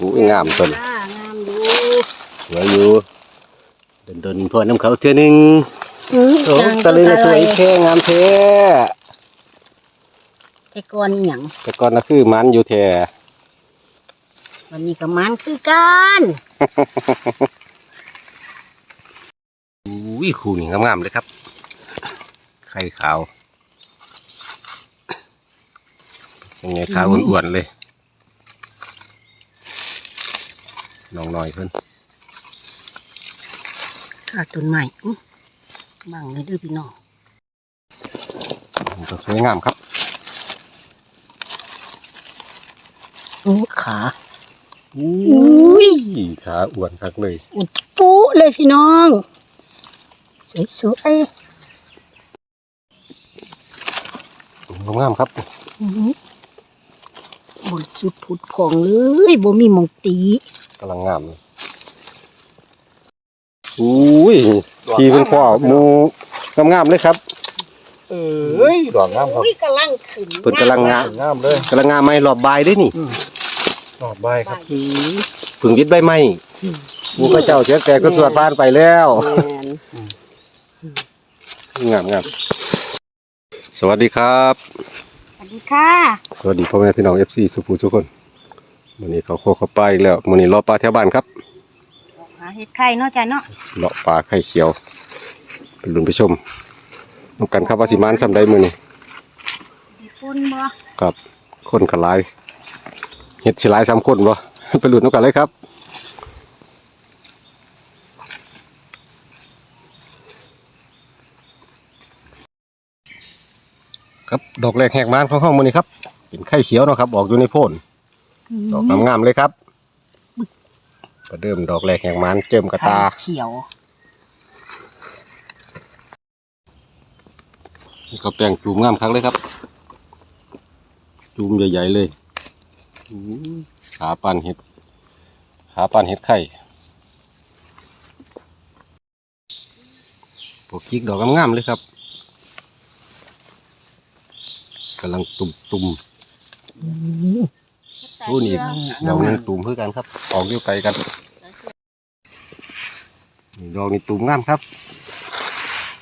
หูยงามต้นอ่างามดูสวยอยู่เดินเดินๆพอน้ำเขาเทื่อหนึงอืมโอ้จางตะลึงก็สวยอร่อแค่งามแท้แต่ก่อนอหย่างแต่ก่อนน่ะคือมันอยู่แท้วันนี้ก็มันคือกันอุ้ยคู่นี่งามๆเลยครับ ไข่ขาวยังไงขาวอ้วนๆเลย น้องน้อยเพิ่นขาต้นใหม่อื้อบังเลยเด้วยพี่น้องมันก็สวยงามครับอู้ขาอุ้ยขาอ้วนคักเลยอุดปุ๊เลยพี่น้อง สวยงามๆครับๆอื้อหือบริสุทธิ์ผุดผ่องเลยบ่มีหมองตี กำลังงามเลยอุ้ยทีเป็นพ่อหมูงามๆเลยครับ เอ้ยดอกงามครับอุ้ยกำลังขึ้นเพิ่นกำลังงามงามเลยกำลังงามไหมรอบบายได้นี่ดอกใบครับอืมผึ่งวิทย์ใบไม้หมูกระเจ้าเสียแต่ก็สวดบ้านไปแล้วแม่นงามงามสวัสดีครับ สวัสดีค่ะ สวัสดีพ่อแม่พี่น้องเอฟซีสุภูทุกคน วันนี้เขาโคเข้าไปอีกแล้ววันนี้รอปลาแถวบ้านครับหาเห็ดไข่เนาะจ้ะเนาะเลาะปลาไข่เขียวเป็นลุนไปชมนำกันครับว่าสิมานซ้ำใดมือนี่มีคนบ่ครับคนกระลายเห็ดสิหลายสามคนบ่ไปลุ้นน้ำกันเลยครับครับดอกแรกแหกมานของห้องมือนี้ครับเป็นไข่เขียวเนาะครับออกอยู่ในโพน ดอกงามๆเลยครับประเดิมดอกแรกแหกมานเจิมกระตาไข่เขียวนี่ก็แปลงจูมงามครั้งเลยครับ จูมใหญ่ๆเลยอื้อขาปันเห็ดขาปันเห็ดไข่ปกจิกดอกงามๆเลยครับกำลังตุ่มตุ่มๆ โอ้นี่ดอกนึงตุ่มเพื่อกันครับ ออกอยู่ไกลกันนี่ดอกนี้ตุ่มงามครับ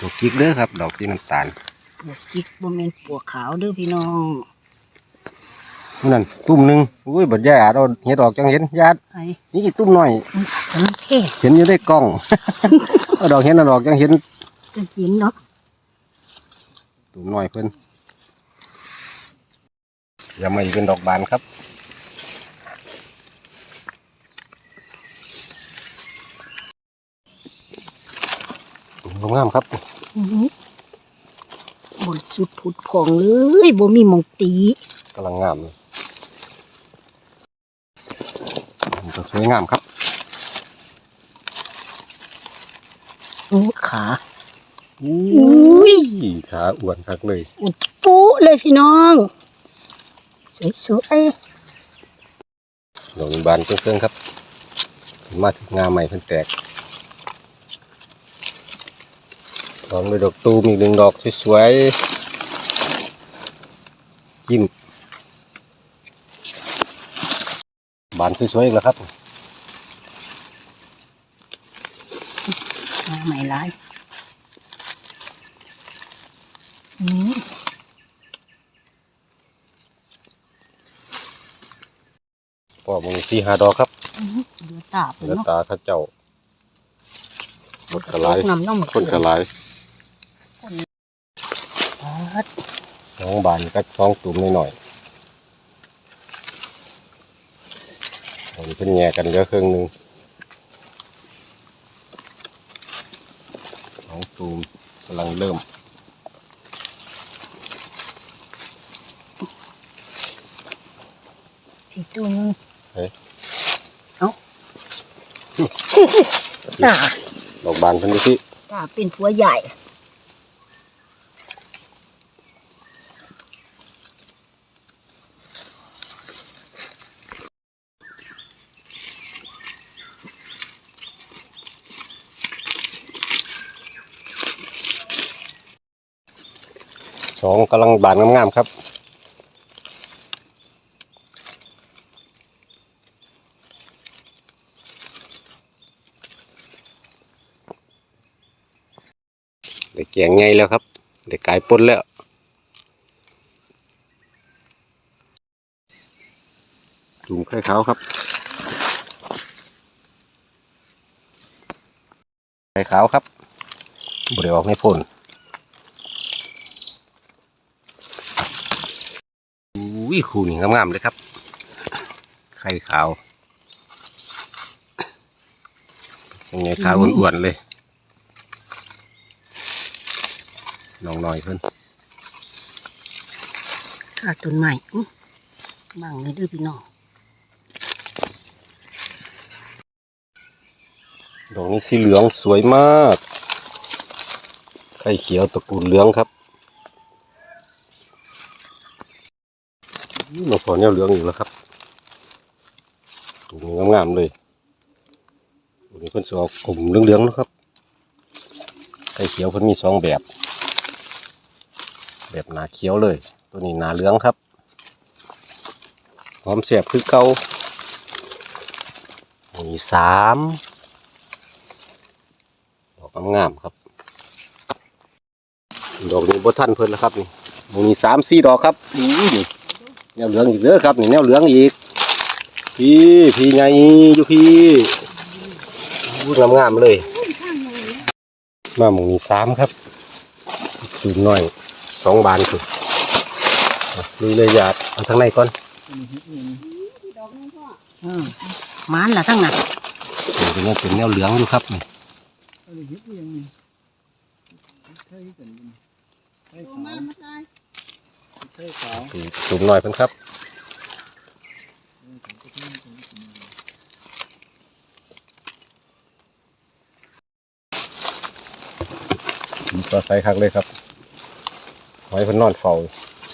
ดอกจิกเด้อครับ ดอกสีน้ำตาลบวกจิกบ่แม่นปวกขาวเด้อพี่น้องนั่นตุ่มหนึ่งอุ้ยบัดยายอาจเอาเห็ดออกจังเห็นญาติไอ้นี่ตุ่มหน่อยกำลังเท่เห็นอยู่ในกล้องเอาดอกเห็นเอาดอกจังเห็นจะกินเนาะตุ่มหน่อยเพิ่นอย่ามาอีกเป็นดอกบานครับ งามๆครับอื้อหือบริสุทธิ์ผุดผ่องเลยบ่มีหมองตีกำลังงามเลยมันก็สวยงามครับอู้ขาอุ้ยขาอ้วนคักเลยอุดปุ๊เลยพี่น้อง สวยดอกนี้บานเซิงๆครับ มาถึงงาใหม่เพิ่นแตก ลองด้วยดอกตูมอีกหนึ่งดอกสวยๆจิ้มบานสวยๆอีกแล้วครับๆมาใหม่หลายอืมพอมึงสี่หาดอกครับอื้อหือเดือดตาไปเนื้อเนาะตาเข้าเจ้าหมดกระไรน้ำน้องมาคนกระไรเอิ ดสองบานก็สองตุ่มหน่อยๆผมเป็นแง่กันเยอะครึ่งหนึ่งสองตุ่มกำลังเริ่มที่ตู้นึงเฮ้ยเอาตาดอกบานเพิ่นดูสิตาเป็นผัวใหญ่ สองกำลังบานงามๆครับเด็กแกงไงแล้วครับเด็กกายปนแล้วถุงไข่ขาวครับไข่ขาวครับเบริออกในพ่น อุ้ยคูนี่งามๆเลยครับ ไข่ขาวยังไงขาวอ้วนๆเลยน้องน้อยเพิ่นข้าต้นใหม่อื้อบังเลยเด้อพี่น้องดอกนี้สีเหลืองสวยมาก ไข่เขียวตระกูลเหลืองครับ อื้อมาพอแนวเหลืองอยู่แล้วครับตรงงามๆเลยตรงเพิ่นจะอกกลุ่มเหลืองๆนะครับไข่เขียวเพิ่นมีสองแบบ แบบหนาเขียวเลย ตัวนี้หนาเหลืองครับหอมเสียบคือเกามีสามดอกงามๆครับ ดอกนี้บ่ทันเพิ่นแล้วครับนี่มีสามสี่ดอกครับนี่ แนวเหลืองอีกเด้อครับนี่แนวเหลืองอีก พี่พี่ใหญ่อยู่พี่อู้งามๆเลยมาหมูนี้สามครับจุ่มหน่อยสองบานคือลุยเลยหยาดเอาทางในก่อนอืมหมันละทั้งนั้นนี่เป็นยังเป็นแนวเหลืองอยู่ครับนี่ จุ่มหน่อยเพิ่นครับก็ใส่คักเลยครับหอยเพิ่นนอนเฝ้า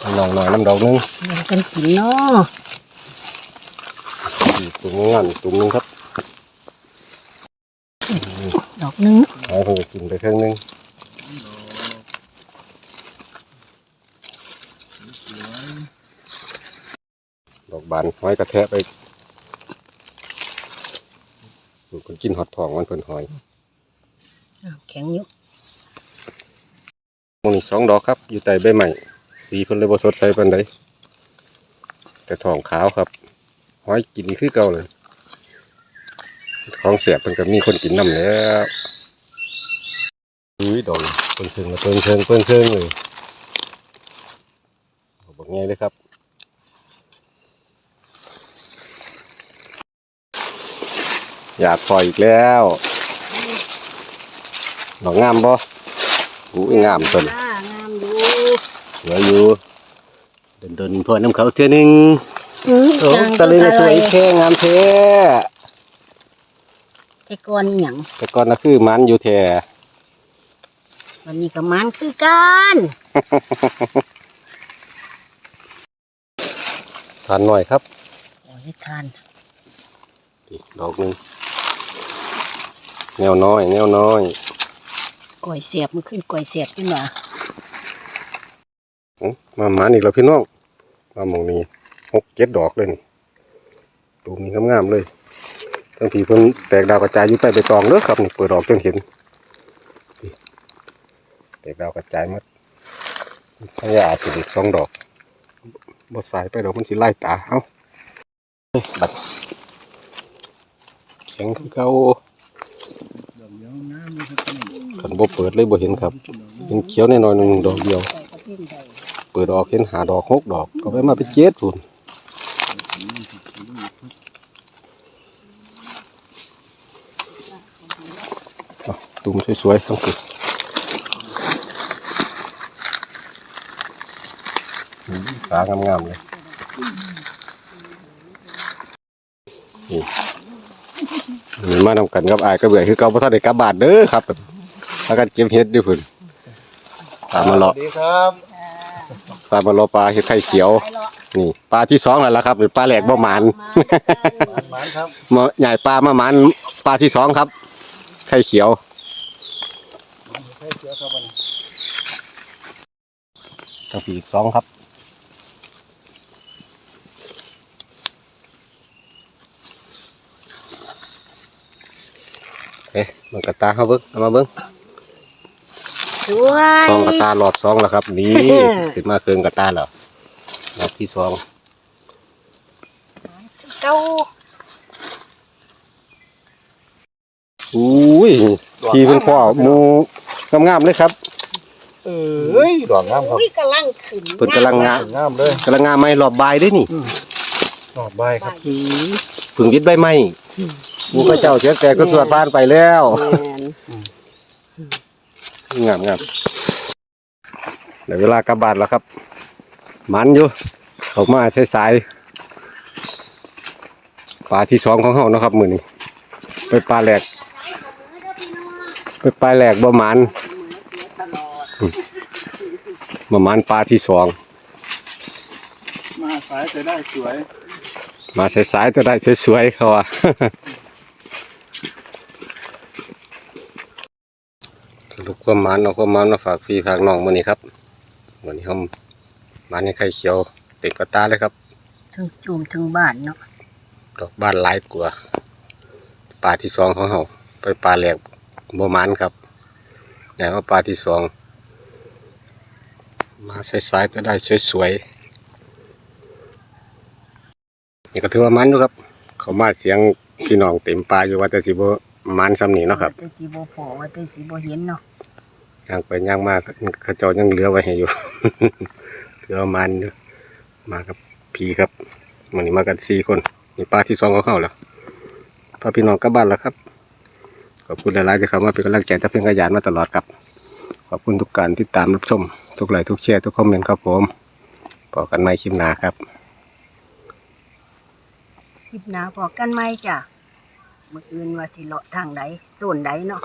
ให้น้องหน่อยน้ำดอกหนึงเดี๋ยวกันกินเนาะอีกตุ่มงานตุ่มหนึงครับดอกหนึงหอยเพิ่นก็กินไปเครื่องหนึง ดอกบานหอยกระแทะไปลูกคนกินหอดทองมันเพิ่นหอยอ้าวแข็งอยู่มองนี่สองดอกครับ อยู่ใต้ใบใหม่สีเพิ่นเลยบ่สดใสปานใดแต่ทองขาวครับหอยกินคือเก่าเลยของเสียบเพิ่นก็มีคนกินน้ำแล้วอุ้ยดอกนี่เพิ่นซึ่งละเพิ่นเชิงเพิ่นเชิงเลยเอาบอก ไงเลยครับอยากปล่อยอีกแล้วดอกงามบ่อุ้ยงามตัวนี้อ่างามอยู่สวยอยู่เดินเดินๆพอน้ำเขาเท่านึงอือโอ้จางตะลึงตัวสวยอะไรแค่งามแท้แต่ก่อนอหย่างแต่ก่อนน่ะคือมันอยู่แท้วันนี้ก็มันคือกัน ทานหน่อยครับโอ้ยทานอีกดอกหนึงแนวน้อยแนวน้อยก่อยเสียบมันขึ้นก่อยเสียบขึ้นมาอื้อมาหมันอีกแล้วพี่น้องมาหมองนี้หกเจ็ดดอกเลยนี่ตูมนี้งามๆเลยทั้งผีเพิ่นแตกดาวกระจายอยู่ใต้ใบตองเด้อครับนี่เปิดดอกจังเห็นนี่แตกดาวกระจายหมดพยาอาจสิเด็กสองดอก บ่สายไปดอกมันสิไล่ตาเอ้าเฮ้ยบัดแข็งเก่าคันบ่เปิดเลยบ่เห็นครับเห็นเขียวแน่นอนหนึ่งดอกเดียว เปิดออกเห็นหาดอกหกดอกก็ไปมาเป็นเจ็ดพุ่นตุ่มสวยๆต้องติด ขางามๆเลยนี่นี่มานำกันกับอายก็เบื่อคือเก่าพระท่านได้กลับบ้านเด้อครับพากันเก็บเห็ดด้วยพุ่นตามมาเลาะสวัสดีครับปลาบอลปลาเห็ดไข่เขียว นี่ปลาที่สองแล้วล่ะครับเป็นปลาแหลกบ่หมานหมานครับมาใหญ่ปลามาหมานปลาที่สองครับ ไข่เขียวใช่เสือครับวันนี้กระปีกสองครับ เอ๊ะมันกระตาเขาเบิ้งเอามาเบิ้งสวยสองกระตารอบสองแล้วครับ นี่เออขึ้นมาเคืองกระตาแล้วรอบที่สองเจ้าอุ้ยทีเป็นพ่อหมูงามๆเลยครับ เอ้ยดอกงามครับอุ้ยกำลังขึ้นเพิ่นกำลังงามงามเลยกำลังงามไหมรอบใบายเด้นี่ ดอกใบครับอืมผึ่งวิทย์ใบไม้หมูกระเจ้าเสียแต่ก็สวดบ้านไปแล้วแม่นงามงามเดี๋ยวเวลากลับบ้านแล้วครับ มันอยู่เขามาสายๆปลาที่สองของเขาเนาะครับมือนี้ไปปลาแหลกไปปลาแหลกบ่หมันตลอดบ่หมันปลาที่สองมาสายจะได้สวย มาสายๆตัวได้สวยๆเขาว่าสรุปความหมันเอาความหมันมาฝากพี่ฝากน้องมือนี้ครับวันนี้เขามันให้ไข่เขียวเต็มกระตาเลยครับถึงจุ่มถึงบ้านเนาะดอกบ้านหลายกว่าปลาที่สองของเราไปปลาแหลกบ่มันครับแต่ว่าปลาที่สองมาสายๆก็ได้สวยๆ นี่ก็ถือว่ามันอยู่ครับ เขามาเสียงพี่น้องเต็มปลาอยู่ว่าแต่สิบ่มันซ้ำนี่เนาะครับแต่สิบ่พอว่าแต่สิบ่เห็นเนาะย่างไปย่างมากเขาเจ้ายังเหลือไว้ให้อยู่ ถือว่ามันอยู่มากับพี่ครับมันนี้มากันสี่คนนี่ปลาที่สองของเขาแล้วพาพี่น้องกลับบ้านแล้วครับขอบคุณหลายๆที่เข้ามาเป็นกำลังใจและเพียงขยันมาตลอดครับขอบคุณทุกการติดตามรับชม ทุกไลค์ทุกแชร์ทุกคอมเมนต์ครับผมพอกันใหม่คลิปหน้าครับ คลิปหน้าพอกันไหมจ้ะมื้ออื่นว่าสิเลาะทางใดส่วนใดเนาะ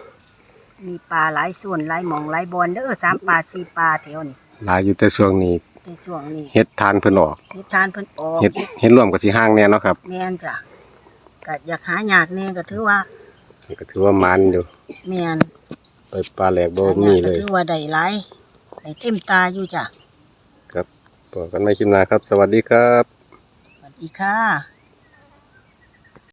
มีปลาหลายส่วนหลายหม่องหลายบอนเด้อสามปลาสี่ปลาแถวนี้ลายอยู่แต่ช่วงนี้ในช่วงนี้เฮ็ดทานเพิ่นออกเฮ็ดทานเพิ่นออกเฮ็ดเฮ็ดร่วมกับสีห้างแน่เนาะครับแม่นจ้ะก็อยากหายากแน่ก็ถือว่านี่ก็ถือว่ามันอยู่แม่นไปปลาแหลกบ่หายามีกเลก็ยถือว่าได้หลายได้เต็มตาอยู่จ้ะพอกันใหม่คลิปหน้าครับ สวัสดีครับ สวัสดีค่ะ